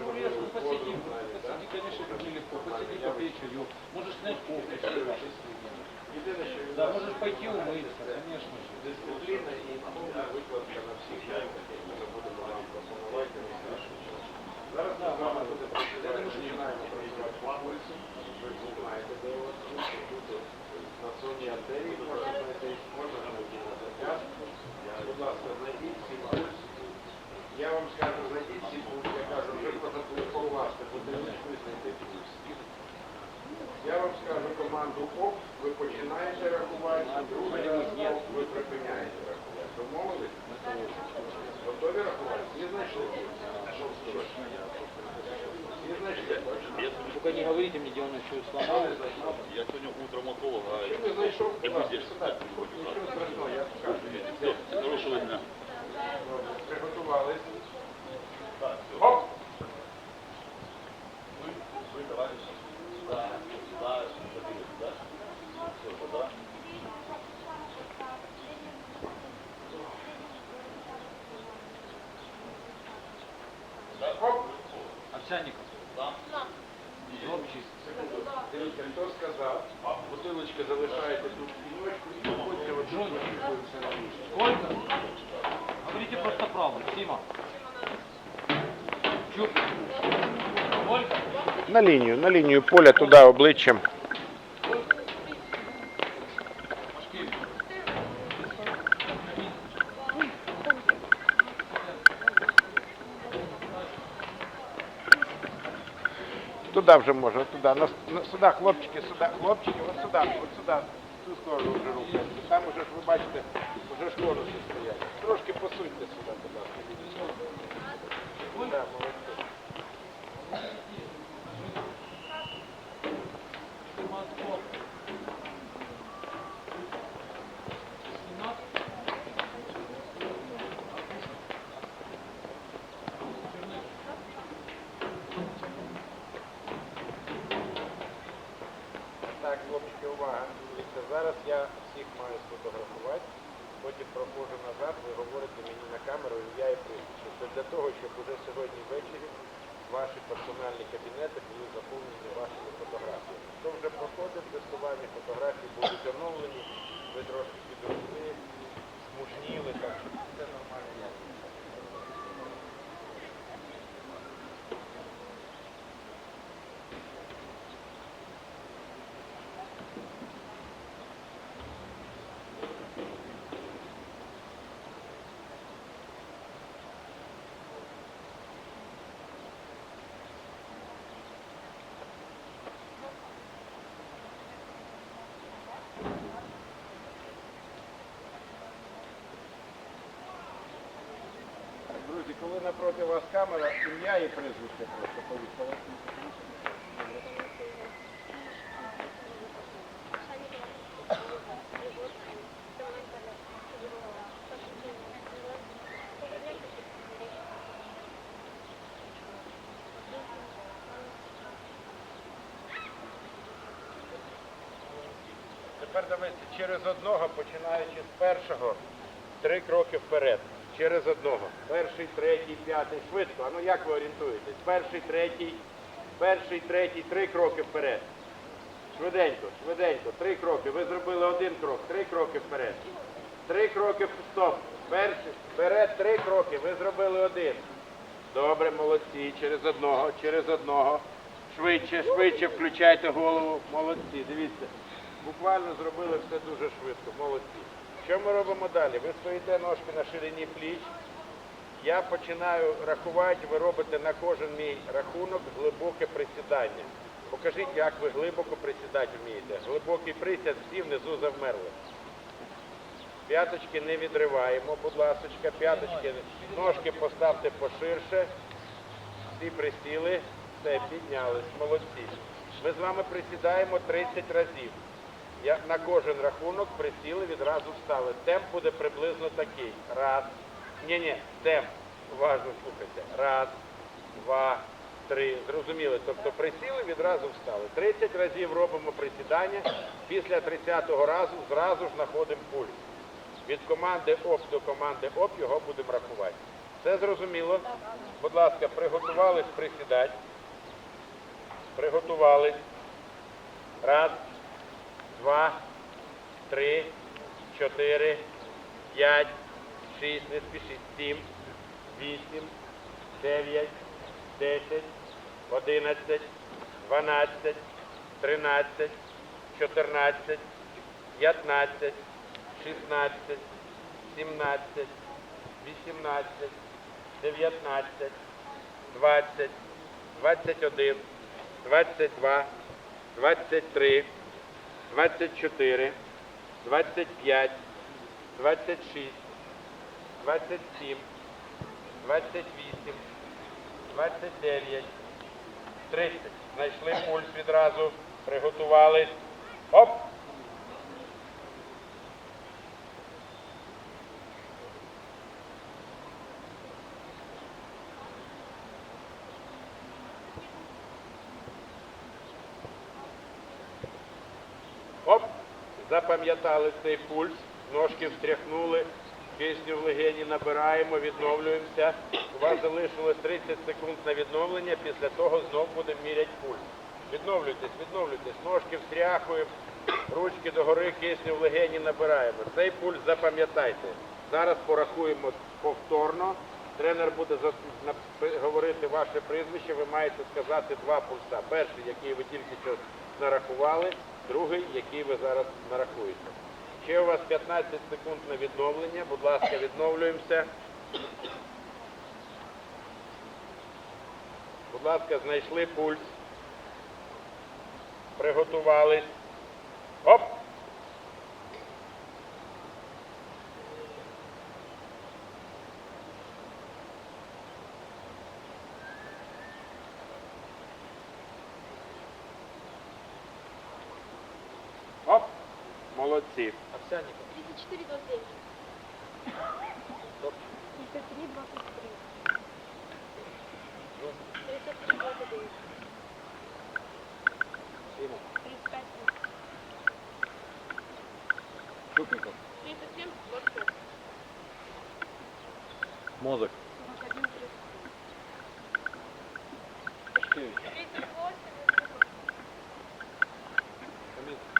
Ну, навіть, так? посиди, конечно, очень нелегко. Посиди, попей чаю. Можешь снять кофе, Да, можешь пойти умыться, конечно же. Дисциплина и викладка на всіх рівнях, які ми будемо вам пропонувати. Зараз ми з вами будемо працювати, починаємо працювати по пульсу. Ви знаєте, де у вас пульс, тут на сонній артерії можна знайти, можна знайти на зап'ястку. Будь ласка, знайдіть свій пульс. Я вам скажу, знайдіть свій пульс, я кажу, вже позапланувався, будиночку і знайти пульс. Я вам скажу команду ОП, ви починаєте рахувати, ОП, ви припиняєте рахувати. Домовились? Готові рахувати? Всі знайшли? Только не говорите мне, где он еще сломал. Я сегодня утром онколога, а Що не знайшов? Не Будь ласка, будеш. страшного, я покажу. хорошего дня. Приготувались. Оп! Вы, товарищ, да, да, да, все, да. Оп! Овсяников. Общий. Дивіться, хто сказав, бутилочки залишаєте тут піночку і виходьте от ліжку. Сколько? Говорите просто правду. Сима. Чуп. Сколько? На лінію, на лінію поля туди обличчям. Туди вже можна, туди. На, на, сюди, хлопчики, сюди, хлопчики, от сюди, от сюди. Цю сторону вже руку. Там уже ж ви бачите, вже ж конуси стоять. Трошки посуньте сюди, будь ласка. Да, молодці. Так, хлопчики, увага. Дивіться, зараз я всіх маю сфотографувати, потім проходжу назад, ви говорите мені на камеру ім'я і прізвище. Це для того, щоб уже сьогодні ввечері ваші персональні кабінети були заповнені вашими фотографіями. Хто вже проходив тестування, фотографії будуть оновлені, ви трошки підросли, смужніли, так що це нормально. Друзі, коли напроти вас камера, ім'я і прізвище просто повісили. Тепер дивіться, через одного, починаючи з першого, три кроки вперед. Через одного. Перший, третій, п'ятий, швидко. А ну як ви орієнтуєтесь? Перший, третій, перший, третій, три кроки вперед. Швиденько, швиденько, три кроки. Ви зробили один крок, три кроки вперед. Три кроки стоп. Перший, вперед, три кроки. Ви зробили один. Добре, молодці. Через одного, через одного. Швидше, швидше включайте голову. Молодці. Дивіться. Буквально зробили все дуже швидко. Молодці. Що ми робимо далі? Ви стоїте ножки на ширині пліч. Я починаю рахувати, ви робите на кожен мій рахунок глибоке присідання. Покажіть, як ви глибоко присідати вмієте. Глибокий присяд, всі внизу завмерли. П'яточки не відриваємо, будь ласка, п'яточки, ножки поставте поширше. Всі присіли, все, піднялись, молодці. Ми з вами присідаємо 30 разів. Я, на кожен рахунок присіли, відразу встали. Темп буде приблизно такий. Раз. Ні-ні, темп. Уважно слухайте. Раз, два, три. Зрозуміли. Тобто присіли, відразу встали. 30 разів робимо присідання. Після 30-го разу зразу ж знаходимо пульс. Від команди ОП до команди ОП його будемо рахувати. Все зрозуміло? Будь ласка, приготувались присідати. Приготувались. Раз, два, три, чотири, п'ять, шість, не спішіть, десять, одинадцять, дванадцять, тринадцять, чотирнадцять, п'ятнадцять, шістнадцять, сімнадцять, вісімнадцять, дев'ятнадцять, двадцять, двадцять один, двадцять два, двадцять три, двадцять чотири, двадцять п'ять, двадцять шість, двадцять сім, двадцять вісім, двадцять дев'ять, тридцять. Знайшли пульс відразу, приготувались. Оп! Запам'ятали цей пульс, ножки встряхнули, кисню в легені набираємо, відновлюємося. У вас залишилось 30 секунд на відновлення, після того знов будемо міряти пульс. Відновлюйтесь, відновлюйтесь, ножки встряхуємо, ручки догори, кисню в легені набираємо. Цей пульс запам'ятайте. Зараз порахуємо повторно. Тренер буде говорити ваше прізвище, ви маєте сказати два пульса. Перший, який ви тільки що нарахували, другий, який ви зараз нарахуєте. Ще у вас 15 секунд на відновлення. Будь ласка, відновлюємося. Будь ласка, знайшли пульс. Приготувались. Оп! Молодці. Овсянников. 34, 29. 33, 23. 33, 29. 35, Шупников. 37, 25. Мозок. 41, 30. Пашкевич. 38, Хамид.